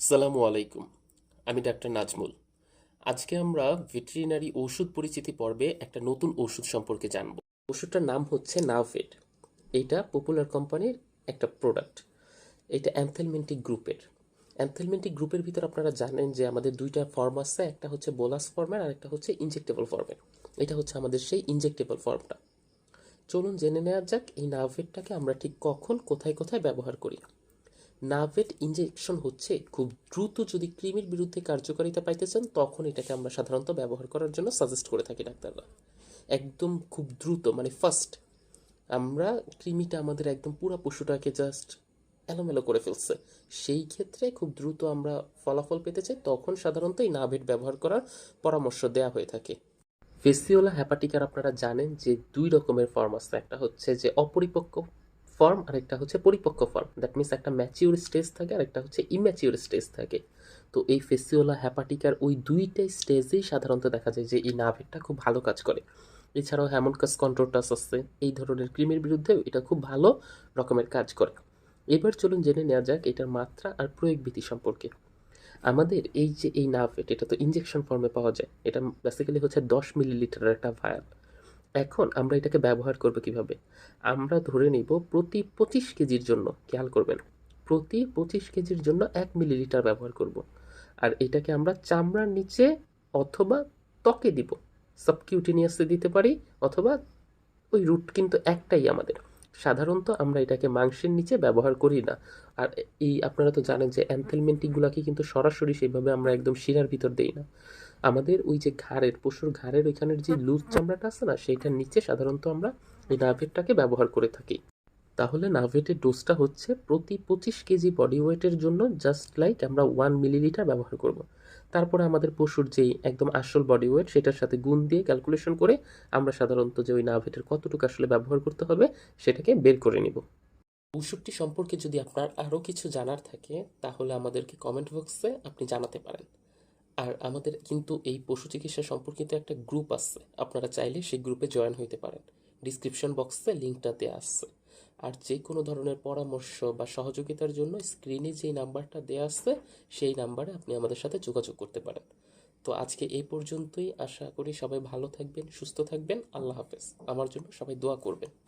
সালামু আলাইকুম। আমি ডাক্তার নাজমুল। আজকে আমরা ভেটেরিনারি ওষুধ পরিচিতি পর্বে একটা নতুন ওষুধ সম্পর্কে জানব। ওষুধটার নাম হচ্ছে নাভেট এইটা পপুলার কোম্পানির একটা প্রোডাক্ট এটা অ্যান্থেলমেন্টিক গ্রুপের। অ্যান্থেলমেন্টিক গ্রুপের ভিতর আপনারা জানেন যে আমাদের দুইটা ফর্ম আছে, একটা হচ্ছে বোলাস ফর্মের আর একটা হচ্ছে ইনজেক্টেবল ফর্মের এটা হচ্ছে আমাদের সেই ইনজেক্টেবল ফর্মটা চলুন জেনে নেওয়া যাক এই নাভেটটাকে আমরা ঠিক কখন, কোথায় কোথায় ব্যবহার করি। নাভেট ইনজেকশন হচ্ছে খুব দ্রুত যদি কৃমির বিরুদ্ধে কার্যকারিতা পাইতে চান, তখন এটাকে আমরা সাধারণত ব্যবহার করার জন্য সাজেস্ট করে থাকি ডাক্তাররা। একদম খুব দ্রুত মানে ফার্স্ট আমরা কৃমিটা আমাদের একদম পুরো পশুটাকে জাস্ট এলোমেলো করে ফেলছে। সেই ক্ষেত্রে খুব দ্রুত আমরা ফলাফল পেতে চাই, তখন সাধারণত এই নাভেট ব্যবহার করার পরামর্শ দেওয়া হয়ে থাকে। ফেসিওলা হ্যাপাটিকার আপনারা জানেন যে দুই রকমের ফর্ম আছে। একটা হচ্ছে যে অপরিপক্ক ফর্ম আর একটা হচ্ছে পরিপক্ক ফর্ম দ্যাট মিনস একটা ম্যাচিউর স্টেজ থাকে আর একটা হচ্ছে ইম্যাচিউর স্টেজ থাকে। তো এই ফেসিওলা হ্যাপাটিকার ওই দুইটাই স্টেজেই সাধারণত দেখা যায় যে এই নাভেরটা খুব ভালো কাজ করে। এছাড়াও হ্যামনকাস কন্ট্রোটাস আছে। এই ধরনের ক্রিমের বিরুদ্ধেও এটা খুব ভালো রকমের কাজ করে। এবার চলুন জেনে নেওয়া যাক এটার মাত্রা আর প্রয়োগ বিধি সম্পর্কে। আমাদের এই যে এই নাভেট এটা তো ইঞ্জেকশন ফর্মে পাওয়া যায়। এটা বেসিক্যালি হচ্ছে দশ মিলিলিটারের একটা ভায়াল এখন আমরা এটাকে ব্যবহার করব কীভাবে? আমরা ধরে নিব প্রতি পঁচিশ কেজির জন্য, খেয়াল করবেন, প্রতি পঁচিশ কেজির জন্য এক মিলিলিটার ব্যবহার করব। আর এটাকে আমরা চামড়ার নিচে অথবা ত্বকে দিব সাবকিউটিনিয়াসে দিতে পারি অথবা ওই রুট কিন্তু একটাই আমাদের। সাধারণত আমরা এটাকে মাংসের নিচে ব্যবহার করি না। আর এই আপনারা তো জানেন যে অ্যানথেলমেন্টিকগুলোকে কিন্তু সরাসরি সেইভাবে আমরা একদম শিরার ভিতর দেই না। আমাদের ওই যে ঘাড়ের পশুর ঘাড়ের ওইখানের যে লুজ চামড়াটা আছে না সেইটার নিচে সাধারণত আমরা এই নাভেটটাকে ব্যবহার করে থাকি। তাহলে নাভেটের ডোজটা হচ্ছে প্রতি পঁচিশ কেজি বডি ওয়েটের জন্য জাস্ট লাইক আমরা ওয়ান মিলিলিটার ব্যবহার করব। তারপরে আমাদের পশুর যেই একদম আসল বডি ওয়েট সেটার সাথে গুণ দিয়ে ক্যালকুলেশন করে আমরা সাধারণত যে ওই নাভেটের কতটুকু আসলে ব্যবহার করতে হবে সেটাকে বের করে নিব। ওষুধটি সম্পর্কে যদি আপনার আরও কিছু জানার থাকে তাহলে আমাদেরকে কমেন্ট বক্সে আপনি জানাতে পারেন। আর আমাদের কিন্তু এই পশু চিকিৎসা সম্পর্কিত একটা গ্রুপ আছে। আপনারা চাইলে সেই গ্রুপে জয়েন হইতে পারেন। ডিসক্রিপশন বক্সে লিঙ্কটা দেওয়া আছে। আর যে কোনো ধরনের পরামর্শ বা সহযোগিতার জন্য স্ক্রিনে যেই নাম্বারটা দেওয়া আছে, সেই নাম্বারে আপনি আমাদের সাথে যোগাযোগ করতে পারেন। তো আজকে এই পর্যন্তই। আশা করি সবাই ভালো থাকবেন, সুস্থ থাকবেন। আল্লাহ হাফেজ। আমার জন্য সবাই দোয়া করবেন।